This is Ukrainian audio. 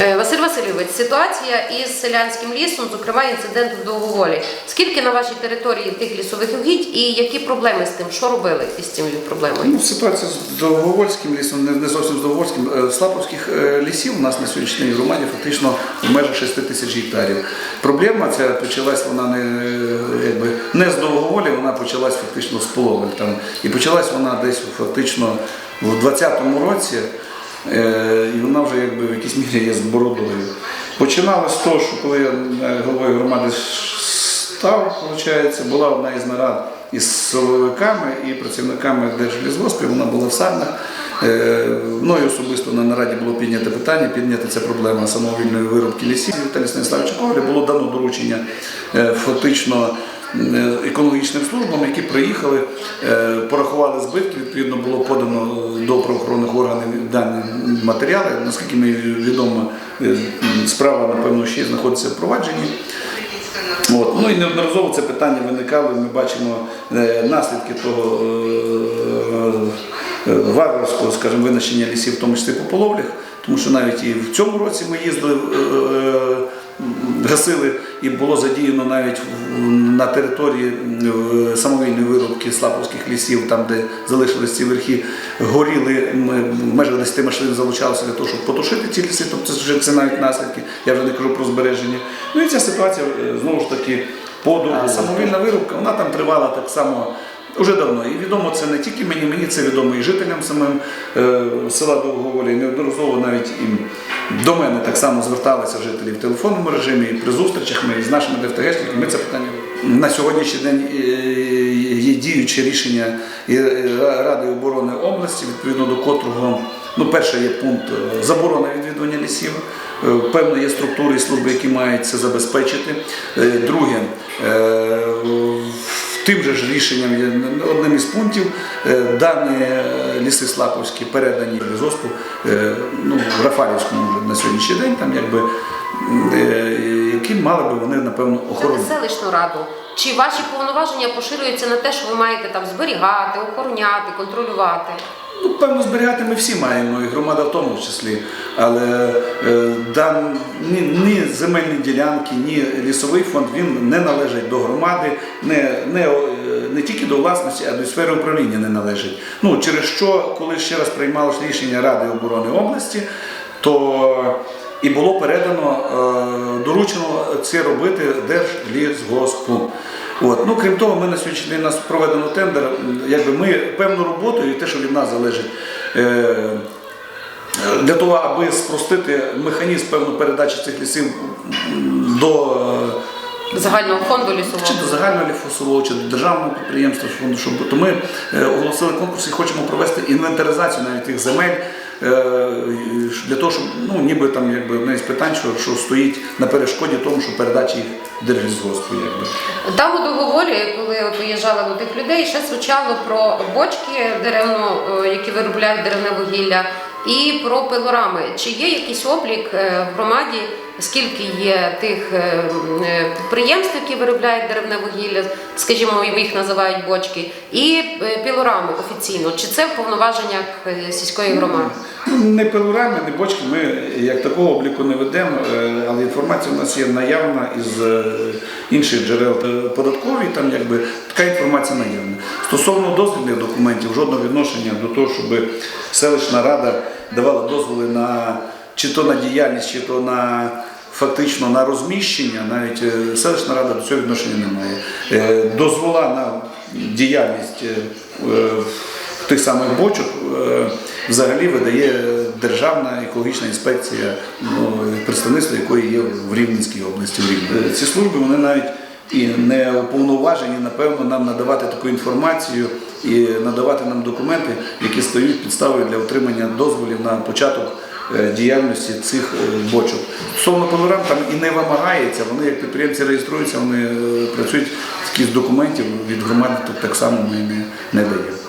Е, Василь Васильович, ситуація із селянським лісом, зокрема інцидент в Довговолі. Скільки на вашій території тих лісових угідь і які проблеми з тим? Що робили із цією проблемою? Ну, ситуація з Довговольським лісом, не, зовсім з Довговольським. Е, Слаповських е, лісів у нас на сьогоднішній громаді фактично в межах 6 тисяч гектарів. Проблема ця почалась вона не, якби, не з Довговолі, вона почалась фактично з половин. Там. І почалась вона десь фактично в 20-му році, і вона вже якби, в якійсь мірі є з бородою. Починалось з того, що коли я е, головою громади став, виходить, була одна із нарад із силовиками і працівниками Держлісгоспів, вона була в Сарнах. Е, Мною особисто на нараді було піднято питання, піднята ця проблема самовільної виробки лісів. Віталій Станіславовича Коваля було дано доручення е, фактично е, екологічним службам, які приїхали, е, порахували збитки, відповідно було подано до правоохоронних органів дані матеріали. Наскільки мені відомо, е, справа, напевно, ще знаходиться в провадженні. От. Ну і неодноразово це питання виникало. Ми бачимо е, наслідки того е, е, варварського, скажімо, винищення лісів, в тому числі по половлях, тому що навіть і в цьому році ми їздили, е, е, гасили, і було задіяно навіть на території е, самовільної вирубки Слаповських лісів, там, де залишились ці верхи, горіли, межах 10 машин залучалися для того, щоб потушити ці ліси, тобто це вже це навіть наслідки, я вже не кажу про збереження. Ну і ця ситуація е, знову ж таки подовго. Самовільна вирубка, вона там тривала так само. Уже давно. І відомо це не тільки мені, мені це відомо і жителям самим е, села Довговолі. І неодноразово навіть і до мене так само зверталися жителі в телефонному режимі, і при зустрічах ми з нашими ДФТГшниками. Ми це питання на сьогоднішній день е, є діюче рішення е, Ради оборони області, відповідно до котрого, ну, перше є пункт заборона відвідування лісів. Певно, є структури і служби, які мають це забезпечити. Друге, Тим же ж рішенням одним із пунктів е, дані е, ліси Слаповські передані лісгоспу е, ну, в Рафалівському вже на сьогоднішній день, там якби які мали би вони напевно Це охороняти. селищну раду. Чи ваші повноваження поширюються на те, що ви маєте там зберігати, охороняти, контролювати? Ну, певно, зберігати ми всі маємо, і громада в тому числі. Але е, дан, ні, ні земельні ділянки, ні лісовий фонд він не належить до громади, не, не, е, не тільки до власності, а до сфери управління не належить. Ну, через що, коли ще раз приймалось рішення Ради оборони області, то і було передано, е, доручено це робити Держлісгоспу. От. Ну, крім того, ми на сьогоднішній день у нас проведено тендер, якби ми певну роботу і те, що від нас залежить. е, Для того, аби спростити механізм певної передачі цих лісів до е, Загального фонду лісового? чи до загального лісового, чи до державного підприємства, фонду, щоб то ми оголосили конкурс і хочемо провести інвентаризацію навіть тих земель. Е, Для того, щоб ну ніби там якби одне з питань, що, що стоїть на перешкоді тому, що передачі їх держлісгоспу. Якби. Там у договорі, коли виїжджали до тих людей, ще звучало про бочки деревно, е, які виробляють деревне вугілля, і про пилорами. Чи є якийсь облік е, в громаді, скільки є тих е, е, підприємств, які виробляють деревне вугілля, скажімо, їх називають бочки, і пілорами офіційно? Чи це в повноваженнях сільської громади? Ну, Не пилорами, не бочки. Ми як такого обліку не ведемо, але інформація у нас є наявна із інших джерел податковій. Там якби така інформація наявна. Стосовно дозвільних документів, жодного відношення до того, щоб селищна рада давала дозволи на чи то на діяльність, чи то на. Фактично на розміщення навіть е, селищна рада до цього відношення не має. Е, Дозвола на діяльність е, тих самих бочок взагалі видає Державна екологічна інспекція, ну, представництво якої є в Рівненській області. Ці служби вони навіть і не уповноважені, напевно, нам надавати таку інформацію і надавати нам документи, які стають підставою для отримання дозволів на початок е, діяльності цих е, бочок. Стосовно пилорам там і не вимагається, вони як підприємці реєструються, вони е, працюють з документів від громади, тут так само ми не, не даємо.